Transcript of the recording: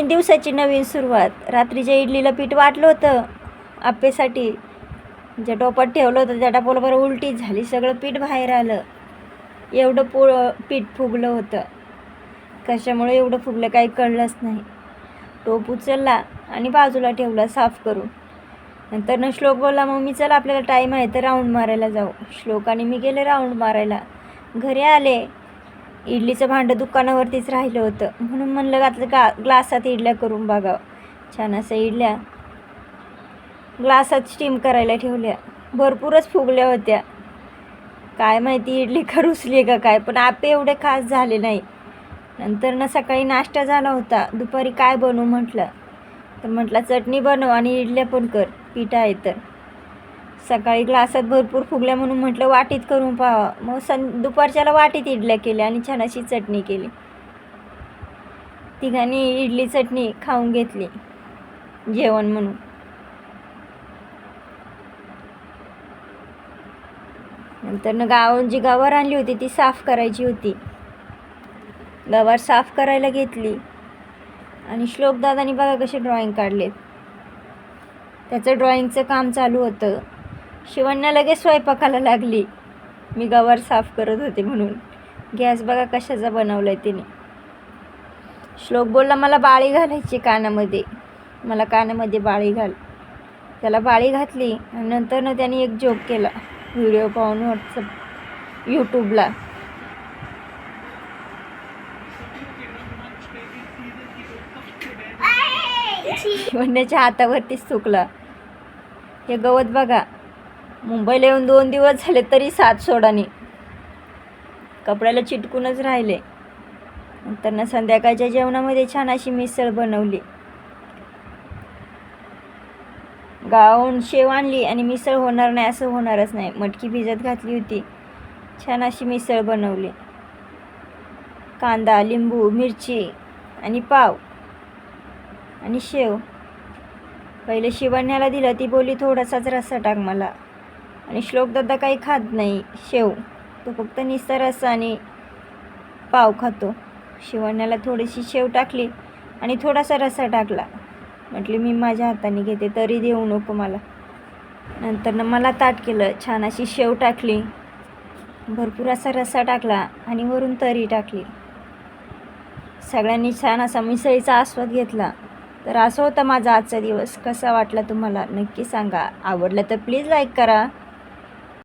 नवीन दिवसाची नवीन सुरुवात. रात्रीच्या इडलीला पीठ वाटलं होतं. आप्पेसाठी ज्या टोपात ठेवलं होतं त्या टोपाला उलटी झाली. सगळं पीठ बाहेर आलं. एवढं पो पीठ फुगलं होतं. कशामुळे एवढं फुगलं काही कळलंच नाही. टोप उचलला आणि बाजूला ठेवला साफ करून. नंतर न श्लोक बोलला मग मी चला आपल्याला टाईम आहे तर राऊंड मारायला जाऊ. श्लोक आणि मी गेले राऊंड मारायला. घरी आले. इडलीचं भांडं दुकानावरतीच राहिलं होतं. म्हणून म्हणलं घातलं गा ग्लासात इडल्या करून बघावं. छान असं इडल्या ग्लासात स्टीम करायला ठेवल्या. भरपूरच फुगल्या होत्या. काय माहिती इडली खरुसली का काय? पण आपे एवढे खास झाले नाही. नंतर ना सकाळी नाश्ता झाला होता. दुपारी काय बनवू म्हटलं? तर म्हटलं चटणी बनव आणि इडल्या पण कर. पिठा आहे तर. सकाळी ग्लासात भरपूर फुगल्या म्हणून म्हटलं वाटीत करून पाहावं मग सं दुपारच्याला वाटीत इडल्या केल्या आणि छान अशी चटणी केली. तिघांनी इडली चटणी खाऊन घेतली जेवण म्हणून. नंतर न गावाहून जी गवार आणली होती ती साफ करायची होती. गवार साफ करायला घेतली. आणि श्लोकदादानी बघा कसे ड्रॉइंग काढलेत. त्याचं ड्रॉइंगचं काम चालू होतं. शिवण्या लगेच स्वयंपाकाला लागली. मी गवार साफ करत होते म्हणून. गॅस बघा कशाचा बनवला आहे तिने. श्लोक बोलला मला बाळी घालायची कानामध्ये. मला कानामध्ये बाळी घाल. त्याला बाळी घातली आणि नंतर ना त्याने एक जोक केला. व्हिडिओ पाहून व्हॉट्सअप यूट्यूबला शिवण्याच्या हातावरतीच चुकला हे गवत बघा. मुंबईला येऊन दोन दिवस झाले तरी सात सोडाने. कपड्याला चिटकूनच राहिले. नंतर संध्याकाळच्या जेवणामध्ये छान अशी मिसळ बनवली. गावून शेव आणली आणि मिसळ होणार नाही असं होणारच नाही. मटकी भिजत घातली होती. छान अशी मिसळ बनवली. कांदा लिंबू मिरची आणि पाव आणि शेव. पहिले शिवण्याला दिलं ती बोली थोडासाच रस्सा टाक मला. आणि श्लोकदादा काही खात नाही. शेव. तो फक्त निस्ता रस्सा आणि पाव खातो. शिवण्याला थोडीशी शेव टाकली आणि थोडासा रस्सा टाकला. म्हटली मी माझ्या हाताने घेते तरी देऊ नको मला. नंतर ना मला ताट केलं छान अशी शेव टाकली. भरपूर असा रस्सा टाकला आणि वरून तरी टाकली. सगळ्यांनी छान असा मिसळीचा आस्वाद घेतला. तर असं होता माझा आजचा दिवस. कसा वाटला तुम्हाला? नक्की सांगा. आवडलं तर प्लीज लाईक करा.